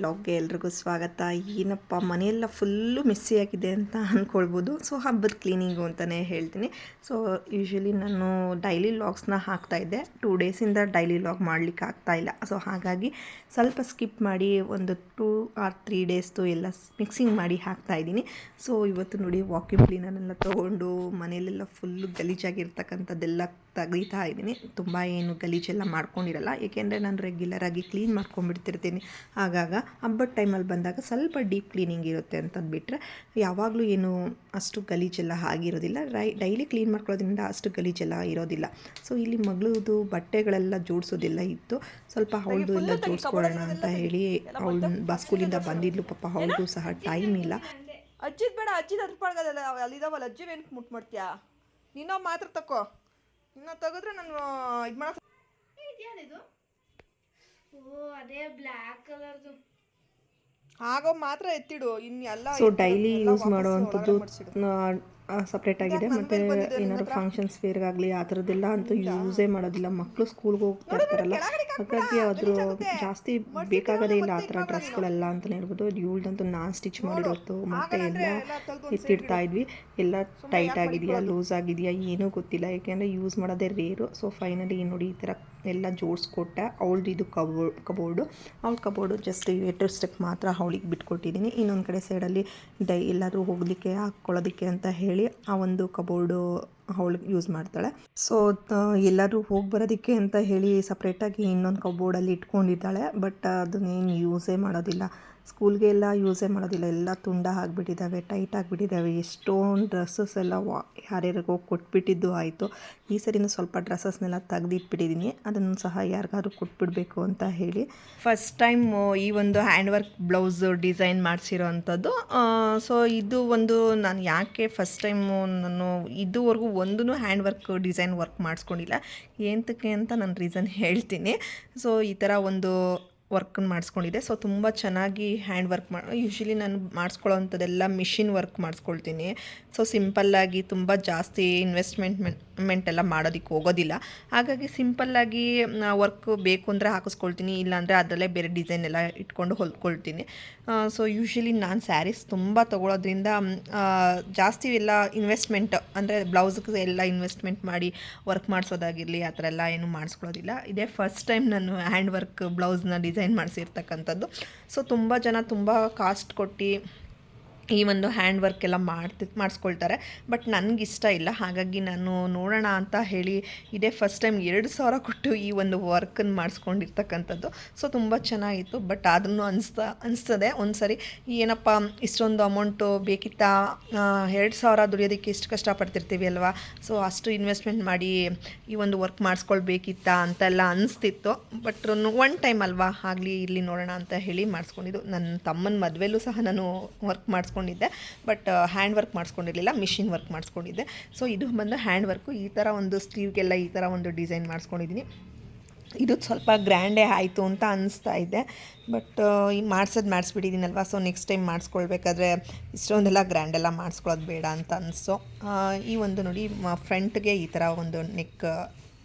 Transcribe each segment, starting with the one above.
long. ಇನ್ ಎಲ್ರಿಗೂ ಸ್ವಾಗತ. ಏನಪ್ಪ, ಮನೆಯೆಲ್ಲ ಫುಲ್ಲು ಮೆಸ್ಸಿ ಆಗಿದೆ ಅಂತ ಅಂದ್ಕೊಳ್ಬೋದು ಸೊ ಹಬ್ಬದ ಕ್ಲೀನಿಂಗು ಅಂತಲೇ ಹೇಳ್ತೀನಿ. ಸೊ ಯೂಶ್ವಲಿ ನಾನು ಡೈಲಿ ಲಾಗ್ಸ್ನ ಹಾಕ್ತಾಯಿದ್ದೆ ಟೂ ಡೇಸಿಂದ ಡೈಲಿ ಲಾಗ್ ಮಾಡಲಿಕ್ಕೆ ಆಗ್ತಾ ಇಲ್ಲ. ಸೊ ಹಾಗಾಗಿ ಸ್ವಲ್ಪ ಸ್ಕಿಪ್ ಮಾಡಿ ಒಂದು ಟೂ ಆರ್ ತ್ರೀ ಡೇಸ್ದು ಎಲ್ಲ ಮಿಕ್ಸಿಂಗ್ ಮಾಡಿ ಹಾಕ್ತಾಯಿದ್ದೀನಿ ಸೊ ಇವತ್ತು ನೋಡಿ ವಾಕ್ಯೂಮ್ ಕ್ಲೀನರ್ನೆಲ್ಲ ತೊಗೊಂಡು ಮನೆಯಲ್ಲೆಲ್ಲ ಫುಲ್ಲು ಗಲೀಜಾಗಿರ್ತಕ್ಕಂಥದ್ದೆಲ್ಲ ತೆಗಿತಾ ಇದ್ದೀನಿ. ತುಂಬ ಏನು ಗಲೀಜೆಲ್ಲ ಮಾಡ್ಕೊಂಡಿರಲ್ಲ. ಏಕೆಂದರೆ ನಾನು ರೆಗ್ಯುಲರಾಗಿ ಕ್ಲೀನ್ ಮಾಡ್ಕೊಂಡ್ಬಿಡ್ತಿರ್ತೀನಿ. ಆಗಾಗ ಹಬ್ಬದ ಟೈಮಲ್ಲಿ ಬಂದಾಗ ಸ್ವಲ್ಪ ಡೀಪ್ ಕ್ಲೀನಿಂಗ್ ಇರುತ್ತೆ ಅಂತಂದುಬಿಟ್ರೆ ಯಾವಾಗಲೂ ಏನು ಅಷ್ಟು ಗಲೀಜೆಲ್ಲ ಆಗಿರೋದಿಲ್ಲ. ರೈ ಡೈಲಿ ಕ್ಲೀನ್ ಮಾಡ್ಕೊಳ್ಳೋದ್ರಿಂದ ಅಷ್ಟು ಗಲೀಜೆಲ್ಲ ಇರೋದಿಲ್ಲ. ಸೊ ಇಲ್ಲಿ ಮಗಳದು ಬಟ್ಟೆಗಳೆಲ್ಲ ಜೋಡಿಸೋದಿಲ್ಲ ಇತ್ತು. ಸ್ವಲ್ಪ ಅವಳದು ಎಲ್ಲ ಜೋಡಿಸ್ಕೊಳ್ಳೋಣ ಅಂತ ಹೇಳಿ ಅವಳು ಬಾ ಸ್ಕೂಲಿಂದ ಬಂದಿದ್ಲು ಪಾಪ ಅವಳಿಗೂ ಸಹ ಟೈಮ್ ಇಲ್ಲ. ಅಜ್ಜಿದ ಬೇಡ ಅಜ್ಜಿದ ಅದ್ರ ಪಾಡ್ಗದಲ್ಲ ಅಲ್ಲಿದಾವಲ್ಲ ಅಜ್ಜಿ ಏನು ಮುಟ್ ಮಾಡ್ತೀಯಾ? ನೀನೋ ಮಾತ್ರ ತಕೋ. ಇನ್ನ ತೆಗೆದ್ರೆ ನಾನು ಇದು ಮಾಡೋ ಓ ಅದೇ ಬ್ಲ್ಯಾಕ್ ಕಲರ್ದು. ಆಗೋ ಮಾತ್ರ ಎತ್ತಿಡು. ಇನ್ನು ಎಲ್ಲ ಸೊ ಡೈಲಿ ಯೂಸ್ ಮಾಡುವಂಥದ್ದು ಸಪ್ರೇಟ್ ಆಗಿದೆ. ಮತ್ತೆ ಏನಾದ್ರು ಫಂಕ್ಷನ್ಸ್ ಫೇರ್ಗಾಗಲಿ ಆ ಥರದ್ದೆಲ್ಲ ಅಂತೂ ಯೂಸೇ ಮಾಡೋದಿಲ್ಲ. ಮಕ್ಕಳು ಸ್ಕೂಲ್ಗೆ ಹೋಗ್ತಾ ಇರ್ತಾರಲ್ಲ. ಹಾಗಾಗಿ ಅದ್ರ ಜಾಸ್ತಿ ಬೇಕಾಗದೇ ಇಲ್ಲ ಆ ಥರ ಡ್ರೆಸ್ಗಳೆಲ್ಲ ಅಂತಲೇ ಹೇಳ್ಬೋದು. ಇವಳ್ದಂತೂ ನಾನ್ ಸ್ಟಿಚ್ ಮಾಡಿರೋದು ಮತ್ತೆ ಎಲ್ಲ ಎತ್ತಿಡ್ತಾ ಇದ್ವಿ. ಎಲ್ಲ ಟೈಟ್ ಆಗಿದೆಯಾ ಲೂಸ್ ಆಗಿದೆಯಾ ಏನೂ ಗೊತ್ತಿಲ್ಲ. ಯಾಕೆಂದರೆ ಯೂಸ್ ಮಾಡೋದೇ ರೇರು ಸೊ ಫೈನಲಿ ನೋಡಿ ಈ ಥರ ಎಲ್ಲ ಜೋಡಿಸ್ಕೊಟ್ಟೆ ಅವಳದು ಇದು ಕಬೋ, ಕಬೋರ್ಡು. ಅವಳ ಕಬೋರ್ಡು ಜಸ್ಟ್ ಎಟರ್ ಸ್ಟೆಪ್ ಮಾತ್ರ ಅವಳಿಗೆ ಬಿಟ್ಕೊಟ್ಟಿದ್ದೀನಿ ಇನ್ನೊಂದು ಕಡೆ ಸೈಡಲ್ಲಿ ಡೈ, ಎಲ್ಲಾದರೂ ಹೋಗಲಿಕ್ಕೆ, ಹಾಕ್ಕೊಳ್ಳೋದಕ್ಕೆ ಅಂತ ಹೇಳಿ ಆ ಒಂದು ಕಬೋರ್ಡು ಅವಳಿಗೆ ಯೂಸ್ ಮಾಡ್ತಾಳೆ. ಸೊ ಎಲ್ಲರೂ ಹೋಗಿ ಬರೋದಕ್ಕೆ ಅಂತ ಹೇಳಿ ಸಪ್ರೇಟಾಗಿ ಇನ್ನೊಂದು ಕಬೋರ್ಡಲ್ಲಿ ಇಟ್ಕೊಂಡಿದ್ದಾಳೆ ಬಟ್ ಅದನ್ನೇನು ಯೂಸೇ ಮಾಡೋದಿಲ್ಲ. ಸ್ಕೂಲ್ಗೆ ಎಲ್ಲ ಯೂಸೇ ಮಾಡೋದಿಲ್ಲ. ಎಲ್ಲ ತುಂಡ ಆಗಿಬಿಟ್ಟಿದ್ದಾವೆ, ಟೈಟ್ ಆಗಿಬಿಟ್ಟಿದ್ದಾವೆ. ಎಷ್ಟೊಂದು ಡ್ರೆಸ್ಸಸ್ ಎಲ್ಲ ವಾ, ಯಾರ್ಯಾರಿಗೋ ಕೊಟ್ಬಿಟ್ಟಿದ್ದು ಆಯಿತು. ಈ ಸರಿನೂ ಸ್ವಲ್ಪ ಡ್ರೆಸ್ಸಸ್ನೆಲ್ಲ ತೆಗೆದಿಟ್ಬಿಟ್ಟಿದ್ದೀನಿ ಅದನ್ನು ಸಹ ಯಾರಿಗಾದ್ರೂ ಕೊಟ್ಬಿಡಬೇಕು ಅಂತ ಹೇಳಿ. ಫಸ್ಟ್ ಟೈಮ್ ಈ ಒಂದು ಹ್ಯಾಂಡ್ ವರ್ಕ್ ಬ್ಲೌಸ್ ಡಿಸೈನ್ ಮಾಡಿಸಿರೋ ಅಂಥದ್ದು ಸೊ ಇದು ಒಂದು ನಾನು ಯಾಕೆ ಫಸ್ಟ್ ಟೈಮು ನಾನು ಇದುವರೆಗೂ ಒಂದೂ ಹ್ಯಾಂಡ್ ವರ್ಕ್ ಡಿಸೈನ್ ವರ್ಕ್ ಮಾಡಿಸ್ಕೊಂಡಿಲ್ಲ. ಏನಕ್ಕೆ ಅಂತ ನಾನು ರೀಸನ್ ಹೇಳ್ತೀನಿ. ಸೊ ಈ ಥರ ಒಂದು ವರ್ಕನ್ನು ಮಾಡಿಸ್ಕೊಂಡಿದ್ದೆ. ಸೊ ತುಂಬ ಚೆನ್ನಾಗಿ ಹ್ಯಾಂಡ್ ವರ್ಕ್ ಮಾಡಿ ಯೂಶ್ವಲಿ ನಾನು ಮಾಡಿಸ್ಕೊಳ್ಳೋವಂಥದ್ದೆಲ್ಲ ಮಿಷಿನ್ ವರ್ಕ್ ಮಾಡಿಸ್ಕೊಳ್ತೀನಿ. ಸೊ ಸಿಂಪಲ್ಲಾಗಿ ತುಂಬ ಜಾಸ್ತಿ ಇನ್ವೆಸ್ಟ್ಮೆಂಟ್ ಮೆಂಟ್ ಎಲ್ಲ ಮಾಡೋದಕ್ಕೆ ಹೋಗೋದಿಲ್ಲ. ಹಾಗಾಗಿ ಸಿಂಪಲ್ಲಾಗಿ ವರ್ಕ್ ಬೇಕು ಅಂದರೆ ಹಾಕಿಸ್ಕೊಳ್ತೀನಿ. ಇಲ್ಲಾಂದರೆ ಅದರಲ್ಲೇ ಬೇರೆ ಡಿಸೈನ್ ಎಲ್ಲ ಇಟ್ಕೊಂಡು ಹೊಲ್ಕೊಳ್ತೀನಿ. ಸೊ ಯೂಶ್ವಲಿ ನಾನು ಸ್ಯಾರೀಸ್ ತುಂಬ ತೊಗೊಳೋದ್ರಿಂದ ಜಾಸ್ತಿ ಎಲ್ಲ ಇನ್ವೆಸ್ಟ್ಮೆಂಟ್ ಅಂದರೆ ಬ್ಲೌಸ್ಗೆ ಎಲ್ಲ ಇನ್ವೆಸ್ಟ್ಮೆಂಟ್ ಮಾಡಿ ವರ್ಕ್ ಮಾಡಿಸೋದಾಗಿರಲಿ, ಆ ಥರ ಎಲ್ಲ ಏನು ಮಾಡಿಸ್ಕೊಳ್ಳೋದಿಲ್ಲ. ಇದೇ ಫಸ್ಟ್ ಟೈಮ್ ನಾನು ಹ್ಯಾಂಡ್ ವರ್ಕ್ ಬ್ಲೌಸ್ನ ಡಿಸೈನ್ ಮಾಡಿಸಿರ್ತಕ್ಕಂಥದ್ದು. ಸೊ ತುಂಬ ಜನ ತುಂಬ ಕಾಸ್ಟ್ ಕೊಟ್ಟು ಈ ಒಂದು ಹ್ಯಾಂಡ್ ವರ್ಕ್ ಎಲ್ಲ ಮಾಡ್ತಿ, ಮಾಡಿಸ್ಕೊಳ್ತಾರೆ. ಬಟ್ ನನಗಿಷ್ಟ ಇಲ್ಲ. ಹಾಗಾಗಿ ನಾನು ನೋಡೋಣ ಅಂತ ಹೇಳಿ ಇದೇ ಫಸ್ಟ್ ಟೈಮ್ ಎರಡು ಸಾವಿರ ಕೊಟ್ಟು ಈ ಒಂದು ವರ್ಕನ್ನು ಮಾಡಿಸ್ಕೊಂಡಿರ್ತಕ್ಕಂಥದ್ದು. ಸೊ ತುಂಬ ಚೆನ್ನಾಗಿತ್ತು. ಬಟ್ ಅದನ್ನು ಅನಿಸ್ತಾ, ಅನಿಸ್ತದೆ. ಒಂದು ಸರಿ ಏನಪ್ಪ, ಇಷ್ಟೊಂದು ಅಮೌಂಟು ಬೇಕಿತ್ತಾ? ಎರಡು ಸಾವಿರ ದುಡಿಯೋದಕ್ಕೆ ಎಷ್ಟು ಕಷ್ಟಪಡ್ತಿರ್ತೀವಿ ಅಲ್ವಾ? ಸೊ ಅಷ್ಟು ಇನ್ವೆಸ್ಟ್ಮೆಂಟ್ ಮಾಡಿ ಈ ಒಂದು ವರ್ಕ್ ಮಾಡಿಸ್ಕೊಳ್ಬೇಕಿತ್ತಾ ಅಂತೆಲ್ಲ ಅನಿಸ್ತಿತ್ತು. ಬಟ್ ಒನ್ ಟೈಮ್ ಅಲ್ವಾ? ಆಗಲಿ, ಇಲ್ಲಿ ನೋಡೋಣ ಅಂತ ಹೇಳಿ ಮಾಡಿಸ್ಕೊಂಡಿದ್ದು. ನನ್ನ ತಮ್ಮನ ಮದುವೆಲ್ಲೂ ಸಹ ನಾನು ವರ್ಕ್ ಮಾಡಿಸ್ಕೊಂಡಿದ್ದೆ. ಬಟ್ ಹ್ಯಾಂಡ್ ವರ್ಕ್ ಮಾಡಿಸ್ಕೊಂಡಿರಲಿಲ್ಲ ಮಿಷಿನ್ ವರ್ಕ್ ಮಾಡಿಸ್ಕೊಂಡಿದ್ದೆ. ಸೊ ಇದು ಬಂದು ಹ್ಯಾಂಡ್ ವರ್ಕು ಈ ಥರ ಒಂದು ಸ್ಲೀವ್ಗೆಲ್ಲ ಈ ಥರ ಒಂದು ಡಿಸೈನ್ ಮಾಡಿಸ್ಕೊಂಡಿದ್ದೀನಿ. ಇದು ಸ್ವಲ್ಪ ಗ್ರ್ಯಾಂಡೇ ಆಯಿತು ಅಂತ ಅನಿಸ್ತಾ ಇದೆ. ಬಟ್ ಈ ಮಾಡ್ಸೋದು ಮಾಡಿಸ್ಬಿಟ್ಟಿದ್ದೀನಲ್ವ? ಸೊ ನೆಕ್ಸ್ಟ್ ಟೈಮ್ ಮಾಡಿಸ್ಕೊಳ್ಬೇಕಾದ್ರೆ ಇಷ್ಟೊಂದೆಲ್ಲ ಗ್ರ್ಯಾಂಡೆಲ್ಲ ಮಾಡಿಸ್ಕೊಳ್ಳೋದು ಬೇಡ ಅಂತ ಅನಿಸೋ. ಈ ಒಂದು ನೋಡಿ ಫ್ರಂಟ್ಗೆ ಈ ಥರ ಒಂದು ನೆಕ್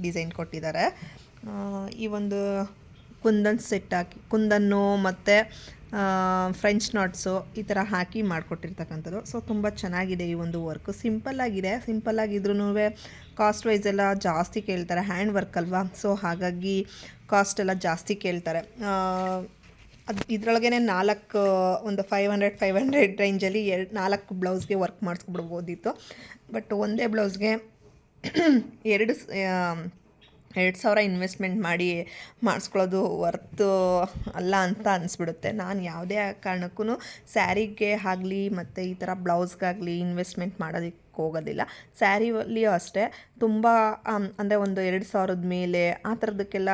ಡಿಸೈನ್ ಕೊಟ್ಟಿದ್ದಾರೆ. ಈ ಒಂದು ಕುಂದನ್ ಸೆಟ್ ಹಾಕಿ, ಕುಂದನ್ನು ಮತ್ತು ಫ್ರೆಂಚ್ ನಾಟ್ಸು ಈ ಥರ ಹಾಕಿ ಮಾಡಿಕೊಟ್ಟಿರ್ತಕ್ಕಂಥದ್ದು. ಸೊ ತುಂಬ ಚೆನ್ನಾಗಿದೆ ಈ ಒಂದು ವರ್ಕು ಸಿಂಪಲ್ಲಾಗಿದೆ ಸಿಂಪಲ್ಲಾಗಿದ್ರೂ ಕಾಸ್ಟ್ ವೈಸ್ ಎಲ್ಲ ಜಾಸ್ತಿ ಕೇಳ್ತಾರೆ. ಹ್ಯಾಂಡ್ ವರ್ಕ್ ಅಲ್ವಾ? ಸೊ ಹಾಗಾಗಿ ಕಾಸ್ಟ್ ಎಲ್ಲ ಜಾಸ್ತಿ ಕೇಳ್ತಾರೆ. ಅದು ಇದರೊಳಗೇ ನಾಲ್ಕು, ಒಂದು ಫೈವ್ ಹಂಡ್ರೆಡ್ ಫೈವ್ ಹಂಡ್ರೆಡ್ ರೇಂಜಲ್ಲಿ ಎರಡು ನಾಲ್ಕು ಬ್ಲೌಸ್ಗೆ ವರ್ಕ್ ಮಾಡಿಸ್ಬಿಡ್ಬೋದಿತ್ತು. ಬಟ್ ಒಂದೇ ಬ್ಲೌಸ್ಗೆ ಎರಡು ಎರಡು ಸಾವಿರ ಇನ್ವೆಸ್ಟ್ಮೆಂಟ್ ಮಾಡಿ ಮಾಡಿಸ್ಕೊಳ್ಳೋದು ವರ್ತು ಅಲ್ಲ ಅಂತ ಅನಿಸ್ಬಿಡುತ್ತೆ. ನಾನು ಯಾವುದೇ ಕಾರಣಕ್ಕೂ ಸ್ಯಾರಿಗೆ ಆಗಲಿ ಮತ್ತು ಈ ಥರ ಬ್ಲೌಸ್ಗಾಗಲಿ ಇನ್ವೆಸ್ಟ್ಮೆಂಟ್ ಮಾಡೋದಕ್ಕೆ ಹೋಗೋದಿಲ್ಲ. ಸ್ಯಾರಿಯಲ್ಲಿಯೂ ಅಷ್ಟೇ. ತುಂಬ ಅಂದರೆ ಒಂದು ಎರಡು ಸಾವಿರದ ಮೇಲೆ ಆ ಥರದಕ್ಕೆಲ್ಲ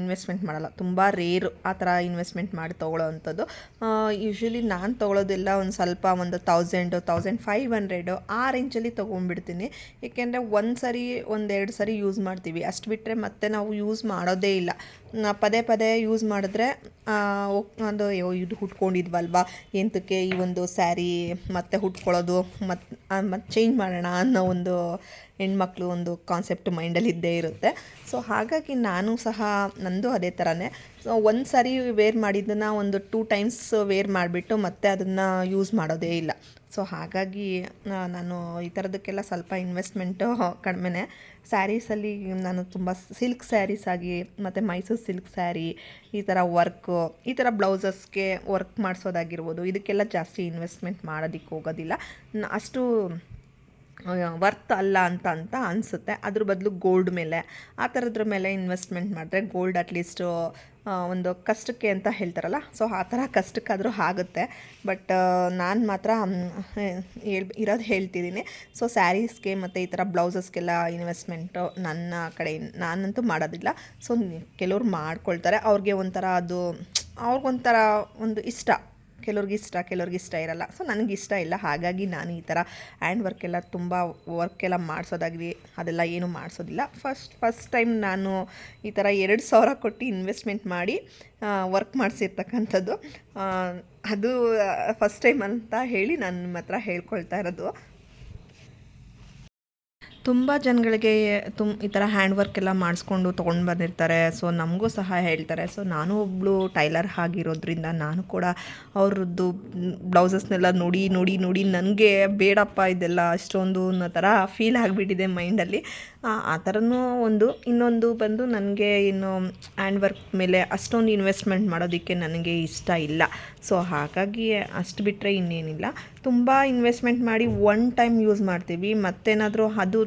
ಇನ್ವೆಸ್ಟ್ಮೆಂಟ್ ಮಾಡಲ್ಲ. ತುಂಬ ರೇರು ಆ ಥರ ಇನ್ವೆಸ್ಟ್ಮೆಂಟ್ ಮಾಡಿ ತೊಗೊಳ್ಳೋ ಅಂಥದ್ದು ಯೂಶ್ವಲಿ ನಾನು ತೊಗೊಳೋದೆಲ್ಲ. ಒಂದು ಸ್ವಲ್ಪ ಒಂದು ತೌಸಂಡು ತೌಸಂಡ್ ಫೈವ್ ಹಂಡ್ರೆಡು ಆ ರೇಂಜಲ್ಲಿ ತೊಗೊಂಡ್ಬಿಡ್ತೀನಿ. ಏಕೆಂದರೆ ಒಂದು ಸರಿ ಒಂದೆರಡು ಸರಿ ಯೂಸ್ ಮಾಡ್ತೀವಿ. ಅಷ್ಟು ಬಿಟ್ಟರೆ ಮತ್ತೆ ನಾವು ಯೂಸ್ ಮಾಡೋದೇ ಇಲ್ಲ. ಪದೇ ಪದೇ ಯೂಸ್ ಮಾಡಿದ್ರೆ ಒಂದು ಇದು ಹುಟ್ಕೊಂಡಿದ್ವಲ್ವಾ? ಎಂತಕ್ಕೆ ಈ ಒಂದು ಸ್ಯಾರಿ ಮತ್ತೆ ಹುಟ್ಕೊಳ್ಳೋದು ಮತ್ತು ಮತ್ತು ಚೇಂಜ್ ಮಾಡೋಣ ಅನ್ನೋ ಒಂದು ಹೆಣ್ಮಕ್ಳು ಒಂದು ಕಾನ್ಸೆಪ್ಟ್ ಮೈಂಡಲ್ಲಿ ಇದ್ದೇ ಇರುತ್ತೆ. ಸೊ ಹಾಗಾಗಿ ನಾನು ಸಹ, ನಂದು ಅದೇ ಥರನೇ ಸೊ ಒಂದು ಸಾರಿ ವೇರ್ ಮಾಡಿದ್ದನ್ನು ಒಂದು ಟೂ ಟೈಮ್ಸ್ ವೇರ್ ಮಾಡಿಬಿಟ್ಟು ಮತ್ತೆ ಅದನ್ನು ಯೂಸ್ ಮಾಡೋದೇ ಇಲ್ಲ. ಸೊ ಹಾಗಾಗಿ ನಾನು ಈ ಥರದಕ್ಕೆಲ್ಲ ಸ್ವಲ್ಪ ಇನ್ವೆಸ್ಟ್ಮೆಂಟು ಕಡಿಮೆನೇ. ಸ್ಯಾರೀಸಲ್ಲಿ ನಾನು ತುಂಬ ಸಿಲ್ಕ್ ಸ್ಯಾರೀಸ್ ಆಗಿ, ಮತ್ತು ಮೈಸೂರು ಸಿಲ್ಕ್ ಸ್ಯಾರಿ ಈ ಥರ ವರ್ಕು ಈ ಥರ ಬ್ಲೌಸಸ್ಗೆ ವರ್ಕ್ ಮಾಡಿಸೋದಾಗಿರ್ಬೋದು. ಇದಕ್ಕೆಲ್ಲ ಜಾಸ್ತಿ ಇನ್ವೆಸ್ಟ್ಮೆಂಟ್ ಮಾಡೋದಕ್ಕೆ ಹೋಗೋದಿಲ್ಲ. ಅಷ್ಟು ವರ್ತ್ ಅಲ್ಲ ಅಂತ ಅಂತ ಅನಿಸುತ್ತೆ. ಅದ್ರ ಬದಲು ಗೋಲ್ಡ್ ಮೇಲೆ. ಆ ಥರದ್ರ ಮೇಲೆ ಇನ್ವೆಸ್ಟ್ಮೆಂಟ್ ಮಾಡಿದ್ರೆ ಗೋಲ್ಡ್ ಅಟ್ಲೀಸ್ಟು ಒಂದು ಕಷ್ಟಕ್ಕೆ ಅಂತ ಹೇಳ್ತಾರಲ್ಲ, ಸೊ ಆ ಥರ ಕಷ್ಟಕ್ಕಾದರೂ ಆಗುತ್ತೆ. ಬಟ್ ನಾನು ಮಾತ್ರ ಹೇಳ್, ಇರೋದು ಹೇಳ್ತಿದ್ದೀನಿ ಸೊ ಸ್ಯಾರೀಸ್ಗೆ ಮತ್ತು ಈ ಥರ ಬ್ಲೌಸಸ್ಗೆಲ್ಲ ಇನ್ವೆಸ್ಟ್ಮೆಂಟು ನನ್ನ ಕಡೆ, ನಾನಂತೂ ಮಾಡೋದಿಲ್ಲ. ಸೊ ಕೆಲವ್ರು ಮಾಡ್ಕೊಳ್ತಾರೆ. ಅವ್ರಿಗೆ ಒಂಥರ ಅದು, ಅವ್ರಿಗೊಂಥರ ಒಂದು ಇಷ್ಟ. ಕೆಲವ್ರಿಗೆ ಇಷ್ಟ ಕೆಲವ್ರಿಗೆ ಇಷ್ಟ ಇರಲ್ಲ. ಸೊ ನನಗೆ ಇಷ್ಟ ಇಲ್ಲ. ಹಾಗಾಗಿ ನಾನು ಈ ಥರ ಹ್ಯಾಂಡ್ ವರ್ಕ್ ಎಲ್ಲ ತುಂಬ ಎಲ್ಲ ಮಾಡಿಸೋದಾಗಲಿ ಅದೆಲ್ಲ ಏನು ಮಾಡಿಸೋದಿಲ್ಲ. ಫಸ್ಟ್ ಫಸ್ಟ್ ಟೈಮ್ ನಾನು ಈ ಥರ ಎರಡು ಸಾವಿರ ಕೊಟ್ಟು ಇನ್ವೆಸ್ಟ್ಮೆಂಟ್ ಮಾಡಿ ವರ್ಕ್ ಮಾಡಿಸಿರ್ತಕ್ಕಂಥದ್ದು. ಅದು ಫಸ್ಟ್ ಟೈಮ್ ಅಂತ ಹೇಳಿ ನಾನು ನಿಮ್ಮ ಹತ್ರ ಹೇಳ್ಕೊಳ್ತಾ ಇರೋದು. ತುಂಬ ಜನಗಳಿಗೆ ತುಮ್ ಈ ಥರ ಹ್ಯಾಂಡ್ ವರ್ಕ್ ಎಲ್ಲ ಮಾಡಿಸ್ಕೊಂಡು ತೊಗೊಂಡು ಬಂದಿರ್ತಾರೆ. ಸೊ ನಮಗೂ ಸಹ ಹೇಳ್ತಾರೆ. ಸೊ ನಾನು ಒಬ್ಬಳು ಟೈಲರ್ ಆಗಿರೋದ್ರಿಂದ ನಾನು ಕೂಡ ಅವ್ರದ್ದು ಬ್ಲೌಸಸ್ನೆಲ್ಲ ನೋಡಿ ನೋಡಿ ನೋಡಿ ನನಗೆ ಬೇಡಪ್ಪ ಇದೆಲ್ಲ ಅಷ್ಟೊಂದು ಅನ್ನೋ ಥರ ಫೀಲ್ ಆಗಿಬಿಟ್ಟಿದೆ ಮೈಂಡಲ್ಲಿ ಆ ಥರನೂ ಒಂದು, ಇನ್ನೊಂದು ಬಂದು ನನಗೆ ಇನ್ನು ಹ್ಯಾಂಡ್ ವರ್ಕ್ ಮೇಲೆ ಅಷ್ಟೊಂದು ಇನ್ವೆಸ್ಟ್ಮೆಂಟ್ ಮಾಡೋದಕ್ಕೆ ನನಗೆ ಇಷ್ಟ ಇಲ್ಲ. ಸೊ ಹಾಗಾಗಿ ಅಷ್ಟು ಬಿಟ್ಟರೆ ಇನ್ನೇನಿಲ್ಲ. ತುಂಬ ಇನ್ವೆಸ್ಟ್ಮೆಂಟ್ ಮಾಡಿ ಒನ್ ಟೈಮ್ ಯೂಸ್ ಮಾಡ್ತೀವಿ. ಮತ್ತೇನಾದರೂ ಅದು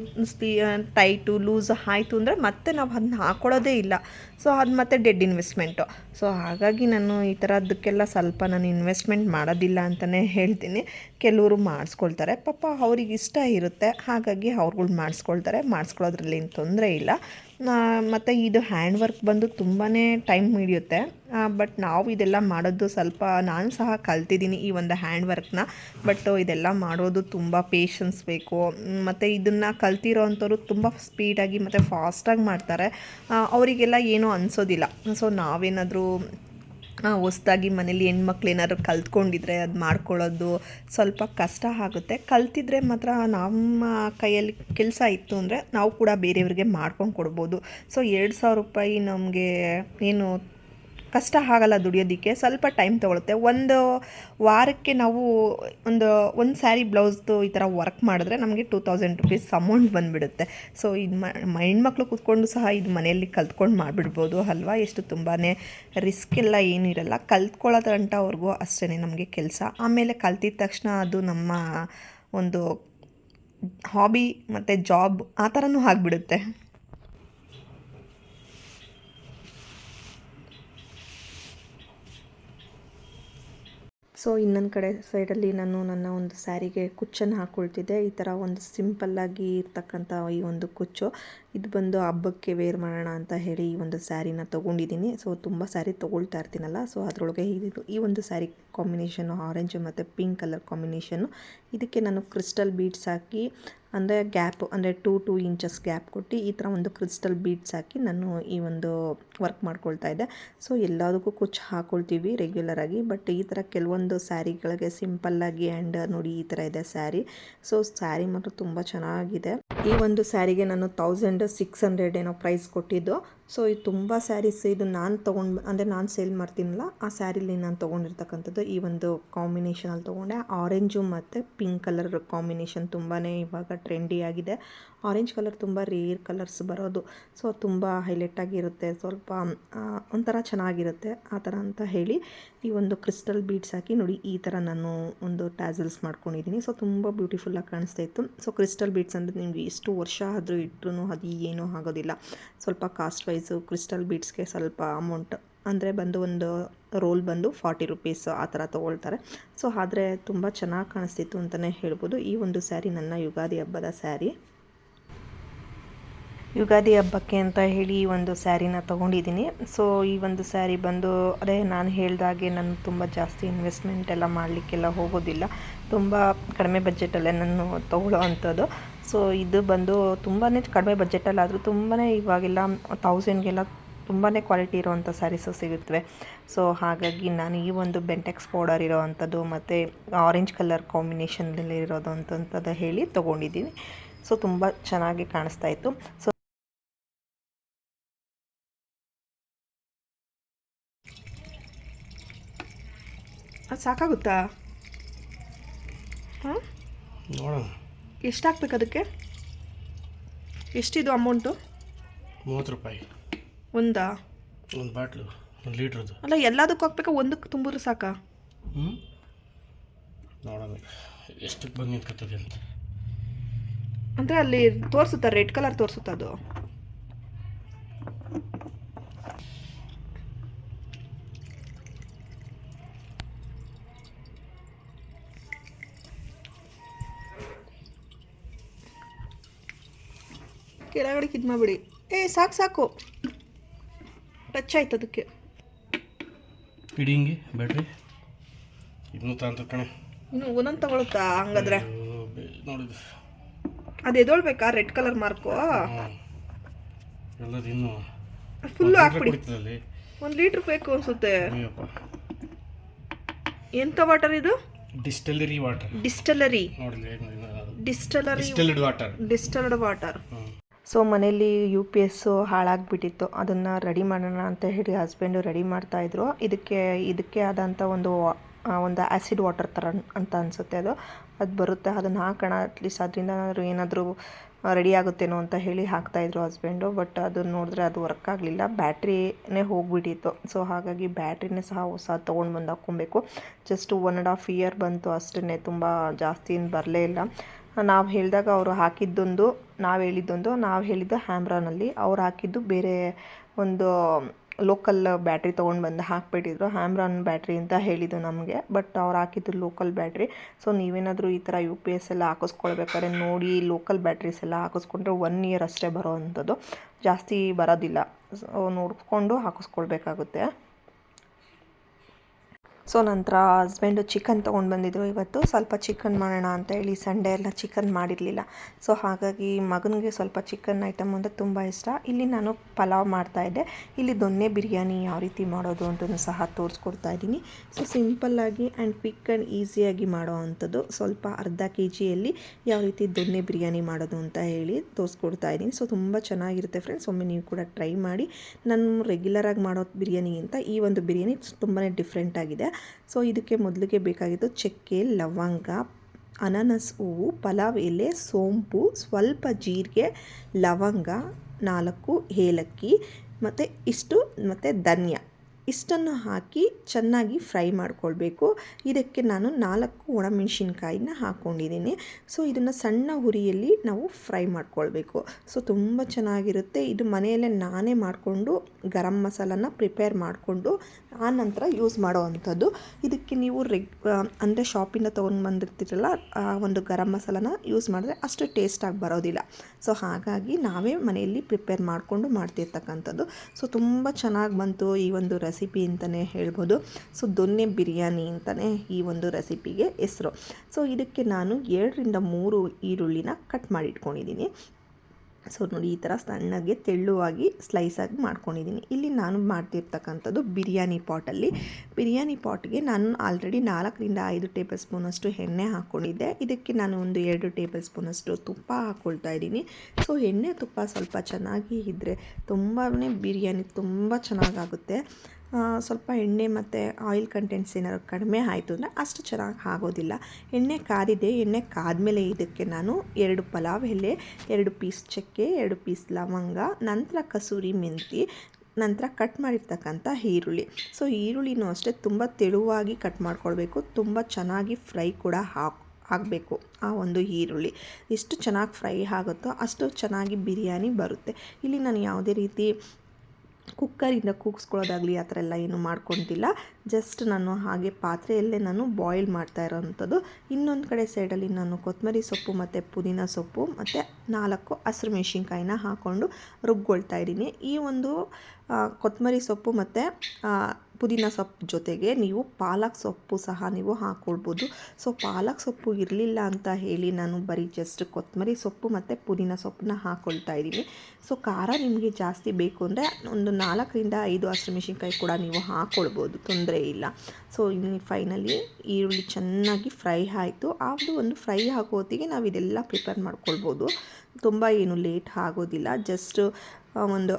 ಟೈಟು ಲೂಸ್ ಆಯಿತು ಅಂದರೆ ಮತ್ತೆ ನಾವು ಅದನ್ನ ಹಾಕೊಳ್ಳೋದೇ ಇಲ್ಲ. ಸೊ ಅದು ಮತ್ತೆ ಡೆಡ್ ಇನ್ವೆಸ್ಟ್ಮೆಂಟು ಸೊ ಹಾಗಾಗಿ ನಾನು ಈ ಥರದ್ದಕ್ಕೆಲ್ಲ ಸ್ವಲ್ಪ ನಾನು ಇನ್ವೆಸ್ಟ್ಮೆಂಟ್ ಮಾಡೋದಿಲ್ಲ ಅಂತಲೇ ಹೇಳ್ತೀನಿ. ಕೆಲವರು ಮಾಡಿಸ್ಕೊಳ್ತಾರೆ. ಪಾಪ ಅವ್ರಿಗೆ ಇಷ್ಟ ಇರುತ್ತೆ. ಹಾಗಾಗಿ ಅವ್ರುಗಳು ಮಾಡಿಸ್ಕೊಳ್ತಾರೆ. ಮಾಡಿಸ್ಕೊಳ್ಳೋದ್ರಲ್ಲಿ ಏನು ತೊಂದರೆ ಇಲ್ಲ. ಮತ್ತು ಇದು ಹ್ಯಾಂಡ್ ವರ್ಕ್ ಬಂದು ತುಂಬಾ ಟೈಮ್ ಹಿಡಿಯುತ್ತೆ. ಬಟ್ ನಾವು ಇದೆಲ್ಲ ಮಾಡೋದು ಸ್ವಲ್ಪ ನಾನು ಸಹ ಕಲ್ತಿದ್ದೀನಿ ಈ ಒಂದು ಹ್ಯಾಂಡ್ ವರ್ಕ್ನ ಬಟ್ ಇದೆಲ್ಲ ಮಾಡೋದು ತುಂಬ ಪೇಷನ್ಸ್ ಬೇಕು. ಮತ್ತು ಇದನ್ನು ಕಲ್ತಿರೋ ಅಂಥವ್ರು ತುಂಬ ಸ್ಪೀಡಾಗಿ ಮತ್ತು ಫಾಸ್ಟಾಗಿ ಮಾಡ್ತಾರೆ. ಅವರಿಗೆಲ್ಲ ಏನೂ ಅನಿಸೋದಿಲ್ಲ. ಸೊ ನಾವೇನಾದರೂ ಹೊಸ್ದಾಗಿ ಮನೇಲಿ ಹೆಣ್ಮಕ್ಳು ಏನಾದ್ರು ಕಲ್ತ್ಕೊಂಡಿದ್ರೆ ಅದು ಮಾಡ್ಕೊಳ್ಳೋದು ಸ್ವಲ್ಪ ಕಷ್ಟ ಆಗುತ್ತೆ. ಕಲ್ತಿದ್ರೆ ಮಾತ್ರ ನಮ್ಮ ಕೈಯಲ್ಲಿ ಕೆಲಸ ಇತ್ತು ಅಂದರೆ ನಾವು ಕೂಡ ಬೇರೆಯವ್ರಿಗೆ ಮಾಡ್ಕೊಂಡು ಕೊಡ್ಬೋದು. ಸೊ ಎರಡು ಸಾವಿರ ರೂಪಾಯಿ ನಮಗೆ ಏನು ಕಷ್ಟ ಆಗಲ್ಲ ದುಡಿಯೋದಕ್ಕೆ, ಸ್ವಲ್ಪ ಟೈಮ್ ತೊಗೊಳುತ್ತೆ. ಒಂದು ವಾರಕ್ಕೆ ನಾವು ಒಂದು ಒಂದು ಸ್ಯಾರಿ ಬ್ಲೌಸ್ದು ಈ ಥರ ವರ್ಕ್ ಮಾಡಿದ್ರೆ ನಮಗೆ ಟೂ ತೌಸಂಡ್ ರುಪೀಸ್ ಅಮೌಂಟ್ ಬಂದುಬಿಡುತ್ತೆ. ಸೊ ಇದು ಮ, ಹೆಣ್ಮಕ್ಳು ಕೂತ್ಕೊಂಡು ಸಹ ಇದು ಮನೆಯಲ್ಲಿ ಕಲ್ತ್ಕೊಂಡು ಮಾಡಿಬಿಡ್ಬೋದು ಅಲ್ವಾ? ಎಷ್ಟು ತುಂಬಾ ರಿಸ್ಕ್ ಎಲ್ಲ ಏನಿರಲ್ಲ ಇರಲ್ಲ. ಕಲ್ತ್ಕೊಳ್ಳೋದು ಗಂಟವರೆಗೂ ಅಷ್ಟೇ ನಮಗೆ ಕೆಲಸ. ಆಮೇಲೆ ಕಲ್ತಿದ ತಕ್ಷಣ ಅದು ನಮ್ಮ ಒಂದು ಹಾಬಿ ಮತ್ತು ಜಾಬ್ ಆ ಥರನೂ ಆಗಿಬಿಡುತ್ತೆ. ಸೊ ಇನ್ನೊಂದು ಕಡೆ ಸೈಡಲ್ಲಿ ನಾನು ನನ್ನ ಒಂದು ಸ್ಯಾರಿಗೆ ಕುಚ್ಚನ್ನು ಹಾಕ್ಕೊಳ್ತಿದ್ದೆ ಈ ಥರ ಒಂದು ಸಿಂಪಲ್ಲಾಗಿ ಇರ್ತಕ್ಕಂಥ ಈ ಒಂದು ಕುಚ್ಚು. ಇದು ಬಂದು ಹಬ್ಬಕ್ಕೆ ವೇರ್ ಮಾಡೋಣ ಅಂತ ಹೇಳಿ ಈ ಒಂದು ಸ್ಯಾರಿನ ತೊಗೊಂಡಿದ್ದೀನಿ. ಸೊ ತುಂಬ ಸ್ಯಾರಿ ತೊಗೊಳ್ತಾ ಇರ್ತೀನಲ್ಲ ಸೊ ಅದರೊಳಗೆ ಇದು, ಈ ಒಂದು ಸ್ಯಾರಿ ಕಾಂಬಿನೇಷನ್ನು ಆರೆಂಜ್ ಮತ್ತು ಪಿಂಕ್ ಕಲರ್ ಕಾಂಬಿನೇಷನ್ನು ಇದಕ್ಕೆ ನಾನು ಕ್ರಿಸ್ಟಲ್ ಬೀಡ್ಸ್ ಹಾಕಿ, ಅಂದರೆ ಗ್ಯಾಪ್ ಅಂದರೆ ಟೂ ಟೂ ಇಂಚಸ್ ಗ್ಯಾಪ್ ಕೊಟ್ಟು ಈ ಥರ ಒಂದು ಕ್ರಿಸ್ಟಲ್ ಬೀಡ್ಸ್ ಹಾಕಿ ನಾನು ಈ ಒಂದು ವರ್ಕ್ ಮಾಡ್ಕೊಳ್ತಾ ಇದ್ದೆ. ಸೊ ಎಲ್ಲದಕ್ಕೂ ಕುಚ್ಚು ಹಾಕ್ಕೊಳ್ತೀವಿ ರೆಗ್ಯುಲರಾಗಿ ಬಟ್ ಈ ಥರ ಕೆಲವೊಂದು ಸ್ಯಾರಿಗಳಿಗೆ ಸಿಂಪಲ್ಲಾಗಿ ಆ್ಯಂಡ್ ನೋಡಿ ಈ ಥರ ಇದೆ ಸ್ಯಾರಿ ಸೊ ಸ್ಯಾರಿ ಮಾತ್ರ ತುಂಬ ಚೆನ್ನಾಗಿದೆ. ಈ ಒಂದು ಸ್ಯಾರಿಗೆ ನಾನು ತೌಸಂಡ್ ಸಿಕ್ಸ್ ಹಂಡ್ರೆಡ್ ಏನೋ ಪ್ರೈಸ್ ಕೊಟ್ಟಿದ್ದು. ಸೊ ಇದು ತುಂಬ ಸ್ಯಾರೀಸ್ ಇದು ನಾನು ತೊಗೊಂಡು ಅಂದರೆ ನಾನು ಸೇಲ್ ಮಾಡ್ತೀನಲ್ಲ ಆ ಸ್ಯಾರಿಲಿ ನಾನು ತೊಗೊಂಡಿರ್ತಕ್ಕಂಥದ್ದು ಈ ಒಂದು ಕಾಂಬಿನೇಷನಲ್ಲಿ ತೊಗೊಂಡೆ. ಆರೆಂಜು ಮತ್ತು ಪಿಂಕ್ ಕಲರ್ ಕಾಂಬಿನೇಷನ್ ತುಂಬಾ ಇವಾಗ ಟ್ರೆಂಡಿ ಆಗಿದೆ. ಆರೆಂಜ್ ಕಲರ್ ತುಂಬ ರೇರ್ ಕಲರ್ಸ್ ಬರೋದು. ಸೊ ತುಂಬ ಹೈಲೈಟಾಗಿರುತ್ತೆ ಸ್ವಲ್ಪ ಆ, ಒಂಥರ ಚೆನ್ನಾಗಿರುತ್ತೆ. ಆ ಥರ ಅಂತ ಹೇಳಿ ಈ ಒಂದು ಕ್ರಿಸ್ಟಲ್ ಬೀಡ್ಸ್ ಹಾಕಿ ನೋಡಿ ಈ ಥರ ನಾನು ಒಂದು ಟ್ಯಾಸಲ್ಸ್ ಮಾಡ್ಕೊಂಡಿದ್ದೀನಿ. ಸೊ ತುಂಬ ಬ್ಯೂಟಿಫುಲ್ಲಾಗಿ ಕಾಣಿಸ್ತಾ ಇತ್ತು. ಸೊ ಕ್ರಿಸ್ಟಲ್ ಬೀಡ್ಸ್ ಅಂದರೆ ನಿಮಗೆ ಎಷ್ಟು ವರ್ಷ ಆದರೂ ಇಟ್ಟರು ಅದು ಏನೂ ಆಗೋದಿಲ್ಲ. ಸ್ವಲ್ಪ ಕಾಸ್ಟ್ ವೈಸು ಕ್ರಿಸ್ಟಲ್ ಬೀಡ್ಸ್ಗೆ ಸ್ವಲ್ಪ ಅಮೌಂಟ್ ಅಂದರೆ ಬಂದು ಒಂದು ರೋಲ್ ಬಂದು ಫಾರ್ಟಿ ರುಪೀಸ್ ಆ ಥರ ತೊಗೊಳ್ತಾರೆ. ಸೊ ಆದರೆ ತುಂಬ ಚೆನ್ನಾಗಿ ಕಾಣಿಸ್ತಿತ್ತು ಅಂತಲೇ ಹೇಳ್ಬೋದು. ಈ ಒಂದು ಸ್ಯಾರಿ ನನ್ನ ಯುಗಾದಿ ಹಬ್ಬದ ಸ್ಯಾರಿ ಯುಗಾದಿ ಹಬ್ಬಕ್ಕೆ ಅಂತ ಹೇಳಿ ಈ ಒಂದು ಸ್ಯಾರಿನ ತೊಗೊಂಡಿದ್ದೀನಿ. ಸೊ ಈ ಒಂದು ಸ್ಯಾರಿ ಬಂದು, ಅದೇ ನಾನು ಹೇಳಿದಾಗೆ ನಾನು ತುಂಬ ಜಾಸ್ತಿ ಇನ್ವೆಸ್ಟ್ಮೆಂಟ್ ಎಲ್ಲ ಮಾಡಲಿಕ್ಕೆಲ್ಲ ಹೋಗೋದಿಲ್ಲ. ತುಂಬ ಕಡಿಮೆ ಬಜೆಟಲ್ಲೇ ನಾನು ತೊಗೊಳ್ಳೋ ಅಂಥದ್ದು. ಸೊ ಇದು ಬಂದು ತುಂಬಾ ಕಡಿಮೆ ಬಜೆಟಲ್ಲಾದರೂ ತುಂಬಾ ಇವಾಗೆಲ್ಲ ತೌಸಂಡ್ಗೆಲ್ಲ ತುಂಬಾ ಕ್ವಾಲಿಟಿ ಇರೋವಂಥ ಸ್ಯಾರೀಸು ಸಿಗುತ್ತವೆ ಸೊ ಹಾಗಾಗಿ ನಾನು ಈ ಒಂದು ಬೆಂಟೆಕ್ಸ್ ಪೌಡರ್ ಇರೋವಂಥದ್ದು ಮತ್ತು ಆರೆಂಜ್ ಕಲರ್ ಕಾಂಬಿನೇಷನಲ್ಲಿ ಇರೋದು ಅಂತಂಥದ್ದು ಹೇಳಿ ತೊಗೊಂಡಿದ್ದೀನಿ. ಸೊ ತುಂಬ ಚೆನ್ನಾಗಿ ಕಾಣಿಸ್ತಾ ಇತ್ತು. ಸೊ ಅದು ಸಾಕಾಗುತ್ತಾ? ಹಾಂ ನೋಡೋಣ. ಎಷ್ಟು ಹಾಕ್ಬೇಕು ಅದಕ್ಕೆ? ಎಷ್ಟಿದು ಅಮೌಂಟು? ಮೂವತ್ತು ರೂಪಾಯಿ. ಒಂದಾ? ಒಂದು ಬಾಟ್ಲು ಒಂದು ಲೀಟ್ರದ್ದು. ಅಲ್ಲ ಎಲ್ಲದಕ್ಕೂ ಹಾಕ್ಬೇಕಾ? ಒಂದಕ್ಕೆ ತುಂಬಿದ್ರೆ ಸಾಕಾ? ಹ್ಞೂ. ನೋಡೋಣ ಎಷ್ಟಕ್ಕೆ ಬಂದು ನಿಂತ್ಕೊತದೆ ಅಂತ. ಅಂದರೆ ಅಲ್ಲಿ ತೋರಿಸುತ್ತಾ ರೆಡ್ ಕಲರ್ ತೋರಿಸುತ್ತಾ ಅದು? ಕೆಳಗಡೆ ಇದು ಮಾಡಿಬಿಡಿ ಏ ಸಾಕು ಸಾಕು. ಟಚ್ ಆಯ್ತು ಅದಕ್ಕೆ. ಇಡಿ ಹಿಂಗೆ ಬ್ಯಾಟ್ರಿ. ಇನ್ನೂ ತಾಂತ ಕಣೆ. ಇನ್ನು ಒಂದೊಂದು ತಗೊಳುತ್ತಾ ಹಂಗಾದ್ರೆ? ನೋಡಿ ಅದು ಎದೊಳ್ಬೇಕಾ? Red colour mark? ಎಲ್ಲದು ಇನ್ನೂ ಫುಲ್ಲು ಹಾಕ್ಬಿಡಿ. ಒಂದು ಲೀಟ್ರ್ ಬೇಕು ಅನ್ಸುತ್ತೆ. ಎಂತ ವಾಟರ್ ಇದು? Distillery water. ಡಿಸ್ಟಲರಿ ನೋಡಿ distillery distilled water. Distilled water. So ಮನೇಲಿ ಯು ಪಿ ಎಸ್ಸು ಹಾಳಾಗಿಬಿಟ್ಟಿತ್ತು. ಅದನ್ನು ರೆಡಿ ಮಾಡೋಣ ಅಂತ ಹೇಳಿ ಹಸ್ಬೆಂಡು ರೆಡಿ ಮಾಡ್ತಾಯಿದ್ರು ಇದಕ್ಕೆ ಇದಕ್ಕೆ ಆದಂಥ ಒಂದು ಒಂದು ಆ್ಯಸಿಡ್ ವಾಟರ್ ಥರ ಅಂತ ಅನಿಸುತ್ತೆ ಅದು. ಅದು ಬರುತ್ತೆ. ಅದನ್ನು ಹಾಕೋಣ. ಅಟ್ಲೀಸ್ಟ್ ಅದರಿಂದ ಏನಾದರೂ ರೆಡಿ ಆಗುತ್ತೇನೋ ಅಂತ ಹೇಳಿ ಹಾಕ್ತಾಯಿದ್ರು ಹಸ್ಬೆಂಡು. ಬಟ್ ಅದನ್ನು ನೋಡಿದ್ರೆ ಅದು ವರ್ಕ್ ಆಗಲಿಲ್ಲ. ಬ್ಯಾಟ್ರಿನೇ ಹೋಗ್ಬಿಟ್ಟಿತ್ತು. ಸೊ ಹಾಗಾಗಿ ಬ್ಯಾಟ್ರಿನೇ ಸಹ ಹೊಸ ತೊಗೊಂಡು ಬಂದು ಹಾಕ್ಕೊಬೇಕು. Just one and half year ಬಂತು ಅಷ್ಟೇ ತುಂಬ ಜಾಸ್ತಿ ಏನು ಬರಲೇ ಇಲ್ಲ. ನಾವು ಹೇಳಿದಾಗ ಅವರು ಹಾಕಿದ್ದೊಂದು, ನಾವು ಹೇಳಿದ್ದೊಂದು, ನಾವು ಹೇಳಿದ್ದು ಹ್ಯಾಮ್ರಾನಲ್ಲಿ ಅವ್ರು ಹಾಕಿದ್ದು ಬೇರೆ ಒಂದು ಲೋಕಲ್ ಬ್ಯಾಟ್ರಿ ತೊಗೊಂಡು ಬಂದು ಹಾಕಿಬಿಟ್ಟಿದ್ರು. ಹ್ಯಾಮ್ರಾನ್ ಬ್ಯಾಟ್ರಿ ಅಂತ ಹೇಳಿದ್ದು ನಮಗೆ ಬಟ್ ಅವ್ರು ಹಾಕಿದ್ದು ಲೋಕಲ್ ಬ್ಯಾಟ್ರಿ ಸೊ ನೀವೇನಾದರೂ ಈ ಥರ ಯು ಪಿ ಎಸ್ ಎಲ್ಲ ಹಾಕಿಸ್ಕೊಳ್ಬೇಕಾದ್ರೆ ನೋಡಿ ಲೋಕಲ್ ಬ್ಯಾಟ್ರೀಸ್ ಎಲ್ಲ ಹಾಕಿಸ್ಕೊಂಡ್ರೆ ಒನ್ ಇಯರ್ ಅಷ್ಟೇ ಬರೋ ಅಂಥದ್ದು ಜಾಸ್ತಿ ಬರೋದಿಲ್ಲ. ಸೊ ನೋಡಿಕೊಂಡು ಹಾಕಿಸ್ಕೊಳ್ಬೇಕಾಗುತ್ತೆ. ಸೊ, ನಂತರ ಹಸ್ಬೆಂಡು ಚಿಕನ್ ತೊಗೊಂಡು ಬಂದಿದ್ರು ಇವತ್ತು. ಸ್ವಲ್ಪ ಚಿಕನ್ ಮಾಡೋಣ ಅಂತ ಹೇಳಿ ಸಂಡೇ ಎಲ್ಲ ಚಿಕನ್ ಮಾಡಿರಲಿಲ್ಲ. ಸೊ ಹಾಗಾಗಿ ಮಗನಿಗೆ ಸ್ವಲ್ಪ ಚಿಕನ್ ಐಟಮ್ ಅಂದರೆ ತುಂಬ ಇಷ್ಟ. ಇಲ್ಲಿ ನಾನು ಪಲಾವ್ ಮಾಡ್ತಾಯಿದ್ದೆ ಇಲ್ಲಿ ದೊನ್ನೆ ಬಿರಿಯಾನಿ ಯಾವ ರೀತಿ ಮಾಡೋದು ಅಂತಲೂ ಸಹ ತೋರಿಸ್ಕೊಡ್ತಾ ಇದ್ದೀನಿ. ಸೊ ಸಿಂಪಲ್ಲಾಗಿ ಆ್ಯಂಡ್ ಕ್ವಿಕ್ ಆ್ಯಂಡ್ ಈಸಿಯಾಗಿ ಮಾಡೋ ಅಂಥದ್ದು. ಸ್ವಲ್ಪ ಅರ್ಧ ಕೆ ಜಿಯಲ್ಲಿ ಯಾವ ರೀತಿ ದೊನ್ನೆ ಬಿರಿಯಾನಿ ಮಾಡೋದು ಅಂತ ಹೇಳಿ ತೋರಿಸ್ಕೊಡ್ತಾ ಇದ್ದೀನಿ. ಸೊ ತುಂಬ ಚೆನ್ನಾಗಿರುತ್ತೆ ಫ್ರೆಂಡ್ಸ್ ಒಮ್ಮೆ ನೀವು ಕೂಡ ಟ್ರೈ ಮಾಡಿ. ನಾನು ರೆಗ್ಯುಲರಾಗಿ ಮಾಡೋ ಬಿರಿಯಾನಿಗಿಂತ ಈ ಒಂದು ಬಿರಿಯಾನಿ ತುಂಬಾ ಡಿಫ್ರೆಂಟ್ ಆಗಿದೆ. ಸೊ ಇದಕ್ಕೆ ಮೊದಲಿಗೆ ಬೇಕಾಗಿದ್ದು ಚಕ್ಕೆ, ಲವಂಗ, ಅನಾನಸ್ ಹೂವು, ಪಲಾವ್, ಎಲೆ, ಸೋಂಪು, ಸ್ವಲ್ಪ ಜೀರಿಗೆ, ಲವಂಗ, ನಾಲ್ಕು ಏಲಕ್ಕಿ ಮತ್ತು ಇಷ್ಟು ಮತ್ತು ಧನ್ಯ. ಇಷ್ಟನ್ನು ಹಾಕಿ ಚೆನ್ನಾಗಿ ಫ್ರೈ ಮಾಡಿಕೊಳ್ಬೇಕು. ಇದಕ್ಕೆ ನಾನು ನಾಲ್ಕು ಒಣಮೆಣಸಿನ್ಕಾಯಿನ ಹಾಕ್ಕೊಂಡಿದ್ದೀನಿ ಸೊ ಇದನ್ನು ಸಣ್ಣ ಹುರಿಯಲ್ಲಿ ನಾವು ಫ್ರೈ ಮಾಡ್ಕೊಳ್ಬೇಕು. ಸೊ ತುಂಬ ಚೆನ್ನಾಗಿರುತ್ತೆ. ಇದು ಮನೆಯಲ್ಲೇ ನಾನೇ ಮಾಡಿಕೊಂಡು ಗರಂ ಮಸಾಲನ ಪ್ರಿಪೇರ್ ಮಾಡಿಕೊಂಡು ಆ ನಂತರ ಯೂಸ್ ಮಾಡೋವಂಥದ್ದು ಇದಕ್ಕೆ ನೀವು ರೆಗ್ ಅಂದರೆ ಶಾಪಿಂದ ತೊಗೊಂಡು ಬಂದಿರ್ತೀರಲ್ಲ, ಆ ಒಂದು ಗರಂ ಮಸಾಲನ ಯೂಸ್ ಮಾಡಿದ್ರೆ ಅಷ್ಟು ಟೇಸ್ಟಾಗಿ ಬರೋದಿಲ್ಲ. ಸೊ ಹಾಗಾಗಿ ನಾವೇ ಮನೆಯಲ್ಲಿ ಪ್ರಿಪೇರ್ ಮಾಡಿಕೊಂಡು ಮಾಡ್ತಿರ್ತಕ್ಕಂಥದ್ದು. ಸೊ ತುಂಬ ಚೆನ್ನಾಗಿ ಬಂತು ಈ ಒಂದು ರೆಸಿಪಿ ಅಂತಲೇ ಹೇಳ್ಬೋದು. ಸೊ ದೊನ್ನೆ ಬಿರಿಯಾನಿ ಅಂತಲೇ ಈ ಒಂದು ರೆಸಿಪಿಗೆ ಹೆಸರು. ಸೊ ಇದಕ್ಕೆ ನಾನು ಎರಡರಿಂದ ಮೂರು ಈರುಳ್ಳಿನ ಕಟ್ ಮಾಡಿ ಇಟ್ಕೊಂಡಿದ್ದೀನಿ ಸೊ ನೋಡಿ, ಈ ಥರ ಸಣ್ಣಗೆ ತೆಳ್ಳುವಾಗಿ ಸ್ಲೈಸಾಗಿ ಮಾಡ್ಕೊಂಡಿದ್ದೀನಿ. ಇಲ್ಲಿ ನಾನು ಮಾಡ್ತಿರ್ತಕ್ಕಂಥದ್ದು ಬಿರಿಯಾನಿ ಪಾಟಲ್ಲಿ ಬಿರಿಯಾನಿ ಪಾಟ್ಗೆ ನಾನು ಆಲ್ರೆಡಿ ನಾಲ್ಕರಿಂದ ಐದು ಟೇಬಲ್ ಸ್ಪೂನಷ್ಟು ಎಣ್ಣೆ ಹಾಕ್ಕೊಂಡಿದ್ದೆ ಇದಕ್ಕೆ ನಾನು ಒಂದು ಎರಡು ಟೇಬಲ್ ಸ್ಪೂನಷ್ಟು ತುಪ್ಪ ಹಾಕ್ಕೊಳ್ತಾ ಇದ್ದೀನಿ. ಸೊ, ಎಣ್ಣೆ ತುಪ್ಪ ಸ್ವಲ್ಪ ಚೆನ್ನಾಗಿ ಇದ್ದರೆ ತುಂಬಾ ಬಿರಿಯಾನಿ ತುಂಬ ಚೆನ್ನಾಗಾಗುತ್ತೆ. ಸ್ವಲ್ಪ ಎಣ್ಣೆ ಮತ್ತು ಆಯಿಲ್ ಕಂಟೆಂಟ್ಸ್ ಏನಾದ್ರು ಕಡಿಮೆ ಆಯಿತು ಅಂದರೆ ಅಷ್ಟು ಚೆನ್ನಾಗಿ ಆಗೋದಿಲ್ಲ. ಎಣ್ಣೆ ಕಾದಿದೆ, ಎಣ್ಣೆ ಕಾದಮೇಲೆ ಇದಕ್ಕೆ ನಾನು ಎರಡು ಪಲಾವ್ ಎಲೆ, ಎರಡು ಪೀಸ್ ಚಕ್ಕೆ, ಎರಡು ಪೀಸ್ ಲವಂಗ, ನಂತರ ಕಸೂರಿ ಮೆಂತಿ, ನಂತರ ಕಟ್ ಮಾಡಿರ್ತಕ್ಕಂಥ ಈರುಳ್ಳಿ. ಸೊ ಈರುಳ್ಳಿನೂ ಅಷ್ಟೇ ತುಂಬ ತೆಳುವಾಗಿ ಕಟ್ ಮಾಡ್ಕೊಳ್ಬೇಕು, ತುಂಬ ಚೆನ್ನಾಗಿ ಫ್ರೈ ಕೂಡ ಹಾಕಿ, ಆಗಬೇಕು ಆ ಒಂದು ಈರುಳ್ಳಿ. ಎಷ್ಟು ಚೆನ್ನಾಗಿ ಫ್ರೈ ಆಗುತ್ತೋ ಅಷ್ಟು ಚೆನ್ನಾಗಿ ಬಿರಿಯಾನಿ ಬರುತ್ತೆ. ಇಲ್ಲಿ ನಾನು ಯಾವುದೇ ರೀತಿ ಕುಕ್ಕರಿಂದ ಕೂಗಿಸ್ಕೊಳ್ಳೋದಾಗಲಿ ಆ ಥರ ಎಲ್ಲ ಏನು ಮಾಡ್ಕೊತಿಲ್ಲ. ಜಸ್ಟ್ ನಾನು ಹಾಗೆ ಪಾತ್ರೆಯಲ್ಲೇ ನಾನು ಬಾಯ್ಲ್ ಮಾಡ್ತಾ ಇರೋವಂಥದ್ದು ಇನ್ನೊಂದು ಕಡೆ ಸೈಡಲ್ಲಿ ನಾನು ಕೊತ್ತಂಬರಿ ಸೊಪ್ಪು ಮತ್ತು ಪುದೀನ ಸೊಪ್ಪು ಮತ್ತು ನಾಲ್ಕು ಹಸಿರು ಮೆಣಸಿನ್ಕಾಯಿನ ಹಾಕ್ಕೊಂಡು ರುಬ್ಕೊಳ್ತಾ ಇದ್ದೀನಿ. ಈ ಒಂದು ಕೊತ್ತಂಬರಿ ಸೊಪ್ಪು ಮತ್ತು ಪುದೀನ ಸೊಪ್ಪು ಜೊತೆಗೆ ನೀವು ಪಾಲಕ್ ಸೊಪ್ಪು ಸಹ ನೀವು ಹಾಕ್ಕೊಳ್ಬೋದು ಸೊ, ಪಾಲಕ್ ಸೊಪ್ಪು ಇರಲಿಲ್ಲ ಅಂತ ಹೇಳಿ ನಾನು ಬರೀ ಜಸ್ಟ್ ಕೊತ್ತಂಬರಿ ಸೊಪ್ಪು ಮತ್ತು ಪುದೀನ ಸೊಪ್ಪನ್ನ ಹಾಕ್ಕೊಳ್ತಾ ಇದ್ದೀನಿ. ಸೊ, ಖಾರ ನಿಮಗೆ ಜಾಸ್ತಿ ಬೇಕು ಅಂದರೆ ಒಂದು ನಾಲ್ಕರಿಂದ ಐದು ಹಸಿಮೆಣಸಿನ್ಕಾಯಿ ಕೂಡ ನೀವು ಹಾಕ್ಕೊಳ್ಬೋದು ತೊಂದರೆ ಇಲ್ಲ. ಸೊ, ಇನ್ನು ಫೈನಲಿ ಈರುಳ್ಳಿ ಚೆನ್ನಾಗಿ ಫ್ರೈ ಆಯಿತು. ಅದು ಒಂದು ಫ್ರೈ ಆಗೋ ಹೊತ್ತಿಗೆ ನಾವು ಇದೆಲ್ಲ ಪ್ರಿಪೇರ್ ಮಾಡ್ಕೊಳ್ಬೋದು. ತುಂಬ ಏನು ಲೇಟ್ ಆಗೋದಿಲ್ಲ. ಜಸ್ಟ್ ಒಂದು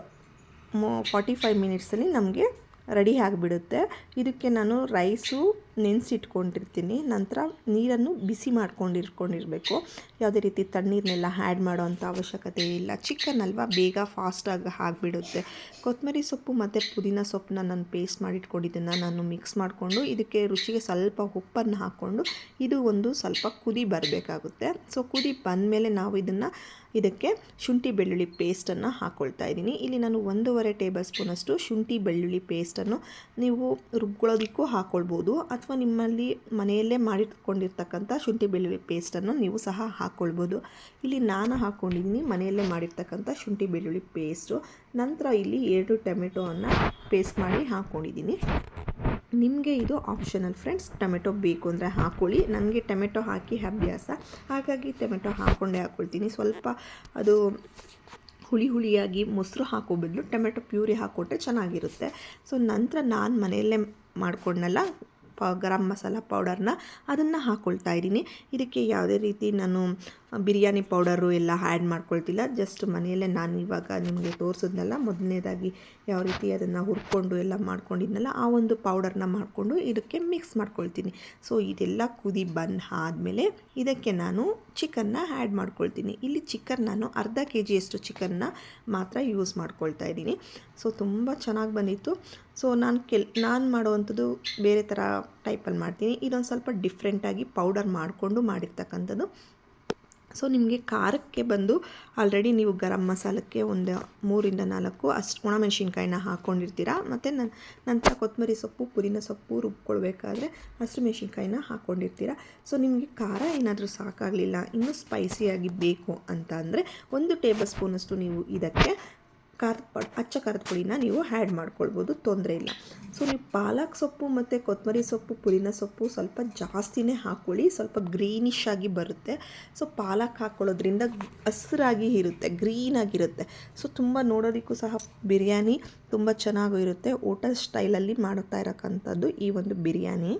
ಮೋ ಫಾರ್ಟಿ ಫೈವ್ ಮಿನಿಟ್ಸಲ್ಲಿ ನಮಗೆ ರೆಡಿ ಆಗಿಬಿಡುತ್ತೆ. ಇದಕ್ಕೆ ನಾನು ರೈಸು ನೆನೆಸಿಟ್ಕೊಂಡಿರ್ತೀನಿ. ನಂತರ ನೀರನ್ನು ಬಿಸಿ ಮಾಡ್ಕೊಂಡಿರ್ಕೊಂಡಿರಬೇಕು ಯಾವುದೇ ರೀತಿ ತಣ್ಣೀರನ್ನೆಲ್ಲ ಆ್ಯಡ್ ಮಾಡೋವಂಥ ಅವಶ್ಯಕತೆ ಇಲ್ಲ. ಚಿಕನ್ ಅಲ್ವಾ ಬೇಗ ಫಾಸ್ಟಾಗಿ ಆಗಿಬಿಡುತ್ತೆ. ಕೊತ್ತಂಬರಿ ಸೊಪ್ಪು ಮತ್ತು ಪುದೀನ ಸೊಪ್ಪನ್ನ ನಾನು ಪೇಸ್ಟ್ ಮಾಡಿಟ್ಕೊಂಡಿದ್ದನ್ನು ನಾನು ಮಿಕ್ಸ್ ಮಾಡಿಕೊಂಡು ಇದಕ್ಕೆ ರುಚಿಗೆ ಸ್ವಲ್ಪ ಉಪ್ಪನ್ನು ಹಾಕ್ಕೊಂಡು ಇದು ಒಂದು ಸ್ವಲ್ಪ ಕುದಿ ಬರಬೇಕಾಗುತ್ತೆ. ಸೊ ಕುದಿ ಬಂದಮೇಲೆ ನಾವು ಇದನ್ನು ಇದಕ್ಕೆ ಶುಂಠಿ ಬೆಳ್ಳುಳ್ಳಿ ಪೇಸ್ಟನ್ನು ಹಾಕ್ಕೊಳ್ತಾ ಇದ್ದೀನಿ. ಇಲ್ಲಿ ನಾನು ಒಂದೂವರೆ ಟೇಬಲ್ ಸ್ಪೂನಷ್ಟು ಶುಂಠಿ ಬೆಳ್ಳುಳ್ಳಿ ಪೇಸ್ಟನ್ನು ನೀವು ರುಬ್ಕೊಳ್ಳೋದಕ್ಕೂ ಹಾಕ್ಕೊಳ್ಬೋದು ಅಥವಾ ನಿಮ್ಮಲ್ಲಿ ಮನೆಯಲ್ಲೇ ಮಾಡಿಟ್ಕೊಂಡಿರ್ತಕ್ಕಂಥ ಶುಂಠಿ ಬೆಳ್ಳುಳ್ಳಿ ಪೇಸ್ಟನ್ನು ನೀವು ಸಹ ಹಾಕ್ಕೊಳ್ಬೋದು ಇಲ್ಲಿ ನಾನು ಹಾಕ್ಕೊಂಡಿದ್ದೀನಿ ಮನೆಯಲ್ಲೇ ಮಾಡಿರ್ತಕ್ಕಂಥ ಶುಂಠಿ ಬೆಳ್ಳುಳ್ಳಿ ಪೇಸ್ಟು. ನಂತರ ಇಲ್ಲಿ ಎರಡು ಟೊಮೆಟೊವನ್ನು ಪೇಸ್ಟ್ ಮಾಡಿ ಹಾಕ್ಕೊಂಡಿದ್ದೀನಿ ನಿಮಗೆ ಇದು ಆಪ್ಷನಲ್ ಫ್ರೆಂಡ್ಸ್, ಟೊಮೆಟೊ ಬೇಕು ಅಂದರೆ ಹಾಕ್ಕೊಳ್ಳಿ ನನಗೆ ಟೊಮೆಟೊ ಹಾಕಿ ಅಭ್ಯಾಸ. ಹಾಗಾಗಿ ಟೊಮೆಟೊ ಹಾಕ್ಕೊಂಡೇ ಹಾಕ್ಕೊಳ್ತೀನಿ ಸ್ವಲ್ಪ ಅದು ಹುಳಿ ಹುಳಿಯಾಗಿ ಮೊಸರು ಹಾಕೋ ಬದಲು ಟೊಮೆಟೊ ಪ್ಯೂರಿ ಹಾಕ್ಕೊಟ್ರೆ ಚೆನ್ನಾಗಿರುತ್ತೆ. ಸೊ, ನಂತರ ನಾನು ಮನೆಯಲ್ಲೇ ಮಾಡ್ಕೊಂಡಲ್ಲ ಪ ಗರಂ ಮಸಾಲ ಪೌಡರ್ನ ಅದನ್ನು ಹಾಕ್ಕೊಳ್ತಾ ಇದ್ದೀನಿ. ಇದಕ್ಕೆ ಯಾವುದೇ ರೀತಿ ನಾನು ಬಿರಿಯಾನಿ ಪೌಡರು ಎಲ್ಲ ಆ್ಯಡ್ ಮಾಡ್ಕೊಳ್ತಿಲ್ಲ. ಜಸ್ಟ್ ಮನೆಯಲ್ಲೇ ನಾನು ಇವಾಗ ನಿಮಗೆ ತೋರಿಸಿದ್ನಲ್ಲ, ಮೊದಲನೇದಾಗಿ ಯಾವ ರೀತಿ ಅದನ್ನು ಹುರ್ಕೊಂಡು ಎಲ್ಲ ಮಾಡ್ಕೊಂಡಿದ್ನಲ್ಲ, ಆ ಒಂದು ಪೌಡರ್ನ ಮಾಡಿಕೊಂಡು ಇದಕ್ಕೆ ಮಿಕ್ಸ್ ಮಾಡ್ಕೊಳ್ತೀನಿ. ಸೊ, ಇದೆಲ್ಲ ಕುದಿ ಬಂದು ಆದಮೇಲೆ ಇದಕ್ಕೆ ನಾನು ಚಿಕನ್ನ ಆ್ಯಡ್ ಮಾಡ್ಕೊಳ್ತೀನಿ. ಇಲ್ಲಿ ಚಿಕನ್ ನಾನು ಅರ್ಧ ಕೆ ಜಿಯಷ್ಟು ಚಿಕನ್ನ ಮಾತ್ರ ಯೂಸ್ ಮಾಡ್ಕೊಳ್ತಾ ಇದ್ದೀನಿ. ಸೊ, ತುಂಬ ಚೆನ್ನಾಗಿ ಬಂದಿತ್ತು. ಸೊ, ನಾನು ಕೆಲ್, ನಾನು ಮಾಡುವಂಥದ್ದು ಬೇರೆ ಥರ ಟೈಪಲ್ಲಿ ಮಾಡ್ತೀನಿ. ಇದೊಂದು ಸ್ವಲ್ಪ ಡಿಫ್ರೆಂಟಾಗಿ ಪೌಡರ್ ಮಾಡಿಕೊಂಡು ಮಾಡಿರ್ತಕ್ಕಂಥದ್ದು ಸೊ ನಿಮಗೆ ಖಾರಕ್ಕೆ ಬಂದು ಆಲ್ರೆಡಿ ನೀವು ಗರಂ ಮಸಾಲಕ್ಕೆ ಒಂದು ಮೂರಿಂದ ನಾಲ್ಕು ಅಷ್ಟು ಒಣಮೆಣಸಿನ್ಕಾಯಿನ ಹಾಕ್ಕೊಂಡಿರ್ತೀರ ಮತ್ತು ನನ್ನ ನಂತರ ಕೊತ್ತಂಬರಿ ಸೊಪ್ಪು, ಪುದೀನ ಸೊಪ್ಪು ರುಬ್ಕೊಳ್ಬೇಕಾದ್ರೆ ಹಸಿರು ಮೆಣಸಿನ್ಕಾಯಿನ ಹಾಕ್ಕೊಂಡಿರ್ತೀರ ಸೊ ನಿಮಗೆ ಖಾರ ಏನಾದರೂ ಸಾಕಾಗಲಿಲ್ಲ, ಇನ್ನೂ ಸ್ಪೈಸಿಯಾಗಿ ಬೇಕು ಅಂತ ಅಂದರೆ ಒಂದು ಟೇಬಲ್ ಸ್ಪೂನಷ್ಟು ನೀವು ಇದಕ್ಕೆ ಖಾರದ ಪ ಅಚ್ಚ ಖಾರದ ಪುಡಿನ ನೀವು ಆ್ಯಡ್ ಮಾಡ್ಕೊಳ್ಬೋದು, ತೊಂದರೆ ಇಲ್ಲ. ಸೊ ನೀವು ಪಾಲಕ್ ಸೊಪ್ಪು ಮತ್ತು ಕೊತ್ತಂಬರಿ ಸೊಪ್ಪು, ಪುದೀನ ಸೊಪ್ಪು ಸ್ವಲ್ಪ ಜಾಸ್ತಿನೇ ಹಾಕ್ಕೊಳ್ಳಿ, ಸ್ವಲ್ಪ ಗ್ರೀನಿಶ್ ಆಗಿ ಬರುತ್ತೆ. ಸೊ ಪಾಲಕ್ ಹಾಕ್ಕೊಳ್ಳೋದ್ರಿಂದ ಹಸಿರಾಗಿ ಇರುತ್ತೆ ಗ್ರೀನಾಗಿರುತ್ತೆ ಸೊ ತುಂಬ ನೋಡೋದಕ್ಕೂ ಸಹ ಬಿರಿಯಾನಿ ತುಂಬ ಚೆನ್ನಾಗೂ ಇರುತ್ತೆ. ಹೋಟೆಲ್ ಸ್ಟೈಲಲ್ಲಿ ಮಾಡುತ್ತಾ ಇರೋಕ್ಕಂಥದ್ದು ಈ ಒಂದು ಬಿರಿಯಾನಿ.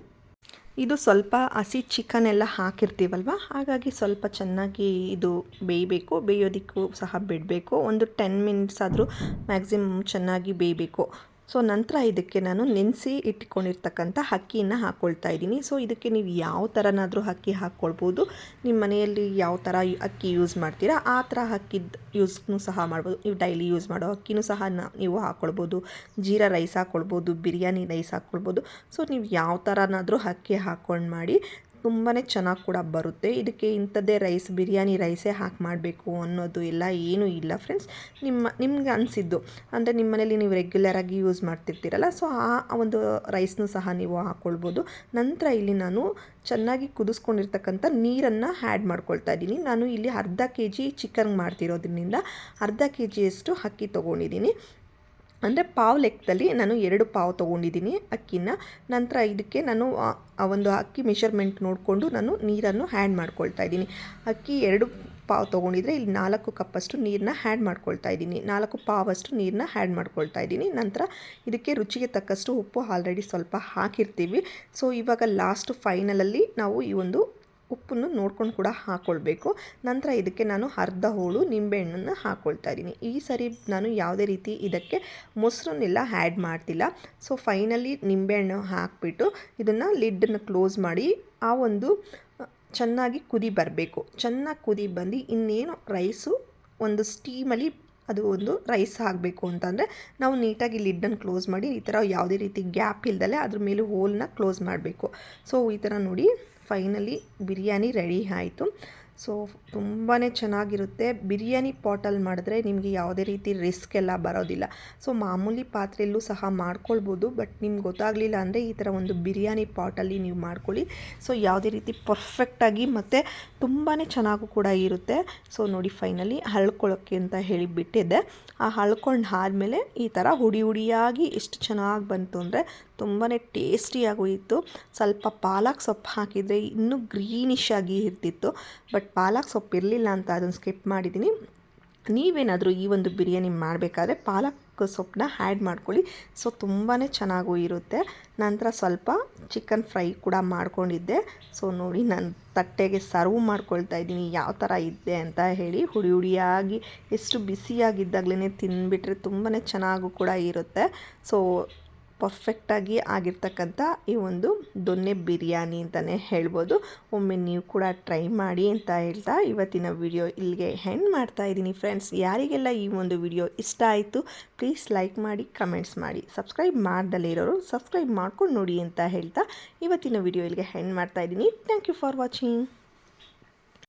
ಇದು ಸ್ವಲ್ಪ ಹಸಿ ಚಿಕನ್ ಎಲ್ಲ ಹಾಕಿರ್ತೀವಲ್ವ? ಹಾಗಾಗಿ ಸ್ವಲ್ಪ ಚೆನ್ನಾಗಿ ಇದು ಬೇಯಬೇಕು. ಬೇಯೋದಕ್ಕೂ ಸಹ ಬಿಡಬೇಕು. ಒಂದು ಟೆನ್ ಮಿನಿಟ್ಸ್ ಆದರೂ ಮ್ಯಾಕ್ಸಿಮಮ್ ಚೆನ್ನಾಗಿ ಬೇಯಬೇಕು. ಸೊ, ನಂತರ ಇದಕ್ಕೆ ನಾನು ನೆನೆಸಿ ಇಟ್ಕೊಂಡಿರ್ತಕ್ಕಂಥ ಅಕ್ಕಿಯನ್ನು ಹಾಕ್ಕೊಳ್ತಾ ಇದ್ದೀನಿ. ಸೊ, ಇದಕ್ಕೆ ನೀವು ಯಾವ ಥರನಾದರೂ ಅಕ್ಕಿ ಹಾಕ್ಕೊಳ್ಬೋದು ನಿಮ್ಮ ಮನೆಯಲ್ಲಿ ಯಾವ ಥರ ಅಕ್ಕಿ ಯೂಸ್ ಮಾಡ್ತೀರಾ, ಆ ಥರ ಅಕ್ಕಿದ ಯೂಸ್ನೂ ಸಹ ಮಾಡ್ಬೋದು. ನೀವು ಡೈಲಿ ಯೂಸ್ ಮಾಡೋ ಅಕ್ಕಿನೂ ಸಹ ನೀವು ಹಾಕ್ಕೊಳ್ಬೋದು ಜೀರಾ ರೈಸ್ ಹಾಕ್ಕೊಳ್ಬೋದು ಬಿರಿಯಾನಿ ರೈಸ್ ಹಾಕ್ಕೊಳ್ಬೋದು ಸೊ, ನೀವು ಯಾವ ಥರನಾದರೂ ಅಕ್ಕಿ ಹಾಕ್ಕೊಂಡು ಮಾಡಿ ತುಂಬಾ ಚೆನ್ನಾಗಿ ಕೂಡ ಬರುತ್ತೆ. ಇದಕ್ಕೆ ಇಂಥದ್ದೇ ರೈಸ್, ಬಿರಿಯಾನಿ ರೈಸೇ ಹಾಕಿ ಮಾಡಬೇಕು ಅನ್ನೋದು ಎಲ್ಲ ಏನೂ ಇಲ್ಲ ಫ್ರೆಂಡ್ಸ್. ನಿಮ್ಮ, ನಿಮ್ಗೆ ಅನಿಸಿದ್ದು, ಅಂದರೆ ನಿಮ್ಮ ಮನೇಲಿ ನೀವು ರೆಗ್ಯುಲರಾಗಿ ಯೂಸ್ ಮಾಡ್ತಿರ್ತೀರಲ್ಲ ಸೊ ಆ ಒಂದು ರೈಸ್ನೂ ಸಹ ನೀವು ಹಾಕ್ಕೊಳ್ಬೋದು ನಂತರ ಇಲ್ಲಿ ನಾನು ಚೆನ್ನಾಗಿ ಕುದಿಸ್ಕೊಂಡಿರ್ತಕ್ಕಂಥ ನೀರನ್ನು ಆ್ಯಡ್ ಮಾಡ್ಕೊಳ್ತಾ ಇದ್ದೀನಿ. ನಾನು ಇಲ್ಲಿ ಅರ್ಧ ಕೆ ಜಿ ಚಿಕನ್ ಮಾಡ್ತಿರೋದ್ರಿಂದ ಅರ್ಧ ಕೆ ಜಿಯಷ್ಟು ಅಕ್ಕಿ ತೊಗೊಂಡಿದ್ದೀನಿ. ಅಂದರೆ ಪಾವು ಲೆಕ್ಕದಲ್ಲಿ ನಾನು ಎರಡು ಪಾವು ತೊಗೊಂಡಿದ್ದೀನಿ. ಅಕ್ಕಿನ ನಂತರ ಇದಕ್ಕೆ ನಾನು ಒಂದು ಅಕ್ಕಿ ಮೆಷರ್ಮೆಂಟ್ ನೋಡಿಕೊಂಡು ನಾನು ನೀರನ್ನು ಹ್ಯಾಡ್ ಮಾಡ್ಕೊಳ್ತಾ ಇದ್ದೀನಿ. ಅಕ್ಕಿ ಎರಡು ಪಾವು ತೊಗೊಂಡಿದ್ರೆ ಇಲ್ಲಿ ನಾಲ್ಕು ಕಪ್ಪಷ್ಟು ನೀರನ್ನ ಹ್ಯಾಡ್ ಮಾಡ್ಕೊಳ್ತಾ ಇದ್ದೀನಿ. ನಾಲ್ಕು ಪಾವಷ್ಟು ನೀರನ್ನ ಹ್ಯಾಡ್ ಮಾಡ್ಕೊಳ್ತಾ ಇದ್ದೀನಿ. ನಂತರ ಇದಕ್ಕೆ ರುಚಿಗೆ ತಕ್ಕಷ್ಟು ಉಪ್ಪು ಆಲ್ರೆಡಿ ಸ್ವಲ್ಪ ಹಾಕಿರ್ತೀವಿ. ಸೊ ಇವಾಗ ಲಾಸ್ಟ್ ಫೈನಲಲ್ಲಿ ನಾವು ಈ ಒಂದು ಉಪ್ಪನ್ನು ನೋಡ್ಕೊಂಡು ಕೂಡ ಹಾಕ್ಕೊಳ್ಬೇಕು ನಂತರ ಇದಕ್ಕೆ ನಾನು ಅರ್ಧ ಹೋಳು ನಿಂಬೆಹಣ್ಣನ್ನು ಹಾಕ್ಕೊಳ್ತಾ ಇದ್ದೀನಿ. ಈ ಸರಿ ನಾನು ಯಾವುದೇ ರೀತಿ ಇದಕ್ಕೆ ಮೊಸರನ್ನೆಲ್ಲ ಆ್ಯಡ್ ಮಾಡ್ತಿಲ್ಲ. ಸೊ, ಫೈನಲಿ ನಿಂಬೆಹಣ್ಣು ಹಾಕಿಬಿಟ್ಟು ಇದನ್ನು ಲಿಡ್ಡನ್ನು ಕ್ಲೋಸ್ ಮಾಡಿ ಆ ಒಂದು ಚೆನ್ನಾಗಿ ಕುದಿ ಬರಬೇಕು. ಚೆನ್ನಾಗಿ ಕುದಿ ಬಂದು ಇನ್ನೇನು ರೈಸು ಒಂದು ಸ್ಟೀಮಲ್ಲಿ ಅದು ಒಂದು ರೈಸ್ ಆಗಬೇಕು ಅಂತಂದರೆ ನಾವು ನೀಟಾಗಿ ಲಿಡ್ಡನ್ನು ಕ್ಲೋಸ್ ಮಾಡಿ ಈ ಥರ ಯಾವುದೇ ರೀತಿ ಗ್ಯಾಪ್ ಇಲ್ದಲೆ ಅದ್ರ ಮೇಲೆ ಹೋಲನ್ನ ಕ್ಲೋಸ್ ಮಾಡಬೇಕು. ಸೊ, ಈ ಥರ ನೋಡಿ ಫೈನಲಿ ಬಿರಿಯಾನಿ ರೆಡಿ ಆಯಿತು. ಸೊ ತುಂಬಾ ಚೆನ್ನಾಗಿರುತ್ತೆ. ಬಿರಿಯಾನಿ ಪಾಟಲ್ಲಿ ಮಾಡಿದ್ರೆ ನಿಮಗೆ ಯಾವುದೇ ರೀತಿ ರಿಸ್ಕ್ ಎಲ್ಲ ಬರೋದಿಲ್ಲ. ಸೊ, ಮಾಮೂಲಿ ಪಾತ್ರೆಯಲ್ಲೂ ಸಹ ಮಾಡ್ಕೊಳ್ಬೋದು, ಬಟ್ ನಿಮ್ಗೆ ಗೊತ್ತಾಗಲಿಲ್ಲ ಅಂದರೆ ಈ ಥರ ಒಂದು ಬಿರಿಯಾನಿ ಪಾಟಲ್ಲಿ ನೀವು ಮಾಡ್ಕೊಳ್ಳಿ. ಸೊ, ಯಾವುದೇ ರೀತಿ ಪರ್ಫೆಕ್ಟಾಗಿ ಮತ್ತು ತುಂಬಾ ಚೆನ್ನಾಗೂ ಕೂಡ ಇರುತ್ತೆ. ಸೊ, ನೋಡಿ ಫೈನಲಿ ಹಳ್ಕೊಳ್ಳೋಕ್ಕೆ ಅಂತ ಹೇಳಿ ಬಿಟ್ಟಿದ್ದೆ. ಆ ಹಳ್ಕೊಂಡು ಆದಮೇಲೆ ಈ ಥರ ಹುಡಿ ಹುಡಿಯಾಗಿ ಎಷ್ಟು ಚೆನ್ನಾಗಿ ಬಂತು ಅಂದರೆ ತುಂಬಾ ಟೇಸ್ಟಿಯಾಗೂ ಇತ್ತು. ಸ್ವಲ್ಪ ಪಾಲಕ್ ಸೊಪ್ಪು ಹಾಕಿದರೆ ಇನ್ನೂ ಗ್ರೀನಿಶ್ ಆಗಿ ಇರ್ತಿತ್ತು. ಬಟ್ ಪಾಲಕ್ ಸೊಪ್ಪು ಇರಲಿಲ್ಲ ಅಂತ ಅದನ್ನು ಸ್ಕಿಪ್ ಮಾಡಿದ್ದೀನಿ ನೀವೇನಾದರೂ ಈ ಒಂದು ಬಿರಿಯಾನಿ ಮಾಡಬೇಕಾದ್ರೆ ಪಾಲಕ್ ಸೊಪ್ಪನ್ನ ಆ್ಯಡ್ ಮಾಡ್ಕೊಳ್ಳಿ. ಸೊ ತುಂಬಾ ಚೆನ್ನಾಗೂ ಇರುತ್ತೆ. ನಂತರ ಸ್ವಲ್ಪ ಚಿಕನ್ ಫ್ರೈ ಕೂಡ ಮಾಡ್ಕೊಂಡಿದ್ದೆ. ಸೊ, ನೋಡಿ ನಾನು ತಟ್ಟೆಗೆ ಸರ್ವ್ ಮಾಡ್ಕೊಳ್ತಾ ಇದ್ದೀನಿ. ಯಾವ ಥರ ಇದ್ದೆ ಅಂತ ಹೇಳಿ ಹುಡಿ ಹುಡಿಯಾಗಿ ಎಷ್ಟು ಬಿಸಿಯಾಗಿದ್ದಾಗಲೇ ತಿಂದುಬಿಟ್ರೆ ತುಂಬಾ ಚೆನ್ನಾಗೂ ಕೂಡ ಇರುತ್ತೆ. ಸೊ ಪರ್ಫೆಕ್ಟಾಗಿ ಆಗಿರ್ತಕ್ಕಂಥ ಈ ಒಂದು ದೊನ್ನೆ ಬಿರಿಯಾನಿ ಅಂತಲೇ ಹೇಳ್ಬೋದು. ಒಮ್ಮೆ ನೀವು ಕೂಡ ಟ್ರೈ ಮಾಡಿ ಅಂತ ಹೇಳ್ತಾ ಇವತ್ತಿನ ವಿಡಿಯೋ ಇಲ್ಲಿಗೆ ಹೆಂಡ್ ಮಾಡ್ತಾ ಇದ್ದೀನಿ ಫ್ರೆಂಡ್ಸ್. ಯಾರಿಗೆಲ್ಲ ಈ ಒಂದು ವಿಡಿಯೋ ಇಷ್ಟ ಆಯಿತು, ಪ್ಲೀಸ್ ಲೈಕ್ ಮಾಡಿ, ಕಮೆಂಟ್ಸ್ ಮಾಡಿ. ಸಬ್ಸ್ಕ್ರೈಬ್ ಮಾಡ್ದಲೇ ಇರೋರು ಸಬ್ಸ್ಕ್ರೈಬ್ ಮಾಡ್ಕೊಂಡು ನೋಡಿ ಅಂತ ಹೇಳ್ತಾ ಇವತ್ತಿನ ವಿಡಿಯೋ ಇಲ್ಲಿಗೆ ಹೆಂಡ್ ಮಾಡ್ತಾ ಇದ್ದೀನಿ. Thank you for watching.